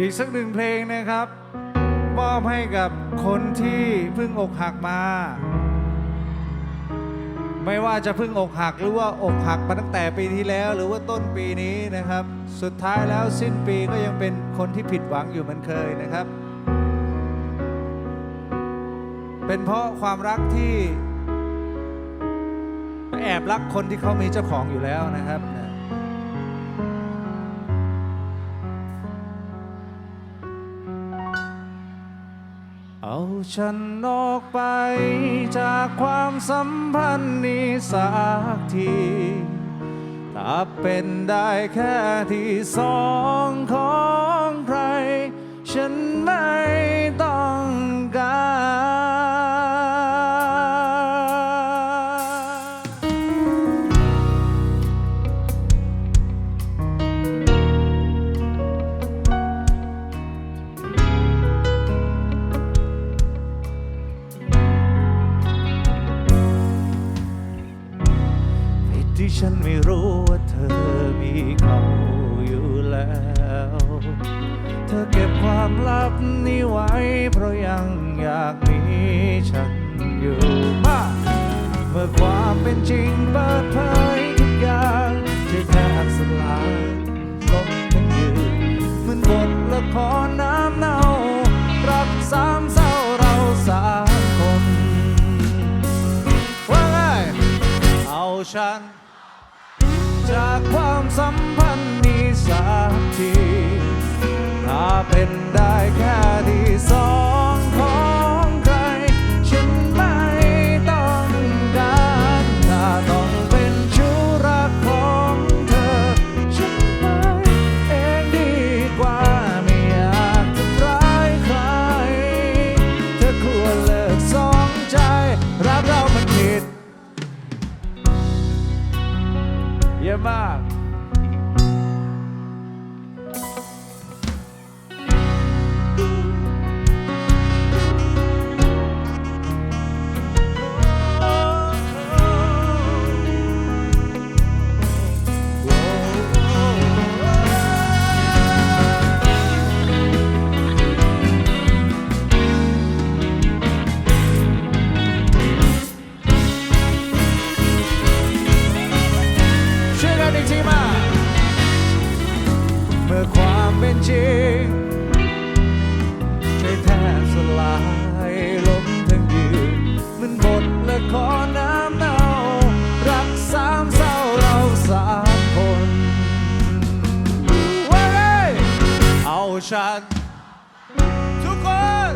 อีกสักหนึ่งเพลงนะครับ มอบให้กับคนที่เพิ่งอกหักมา ไม่ว่าจะเพิ่งอกหักหรือว่าอกหักมาตั้งแต่ปีที่แล้ว หรือว่าต้นปีนี้นะครับ สุดท้ายแล้วสิ้นปีก็ยังเป็นคนที่ผิดหวังอยู่เหมือนเคยนะครับ เป็นเพราะความรักที่แอบรักคนที่เขามีเจ้าของอยู่แล้วนะครับนะ ฉันออกไปจากความสัมพันธ์นี้สักทีถ้าเป็นได้แค่ที่สองขอ ที่ฉันไม่รู้ว่าเธอมีเขาอยู่แล้ว เธอเก็บความลับนี้ไว้ เพราะยังอยากมีฉันอยู่มาเมื่อความเป็นจริงเปิดเผยทุกอย่างจะแทบสลายลบทั้งยืนเหมือนบทละครน้ำเน่ารักสามเศร้าเราสามคนว่าไงเอาฉัน จากความสัมพันธ์นี้สักทีถ้าเป็นได้แค่ที่สองของ เยี่ ทีมา เมื่อความเป็นจริงใจแทบสลายล้มทั้งยืนเหมันบทละครน้ำเน่ารักสามเศร้าเราสามคนเว้ยเอาฉันทุกคน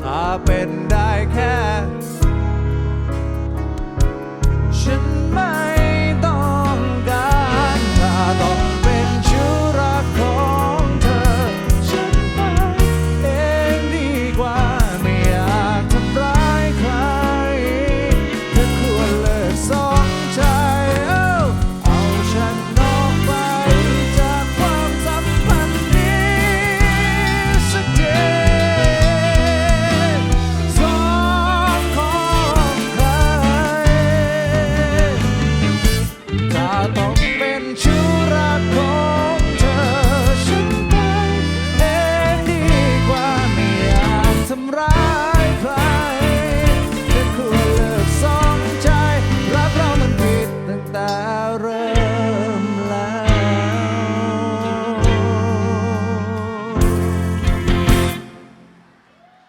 ถ้าเป็น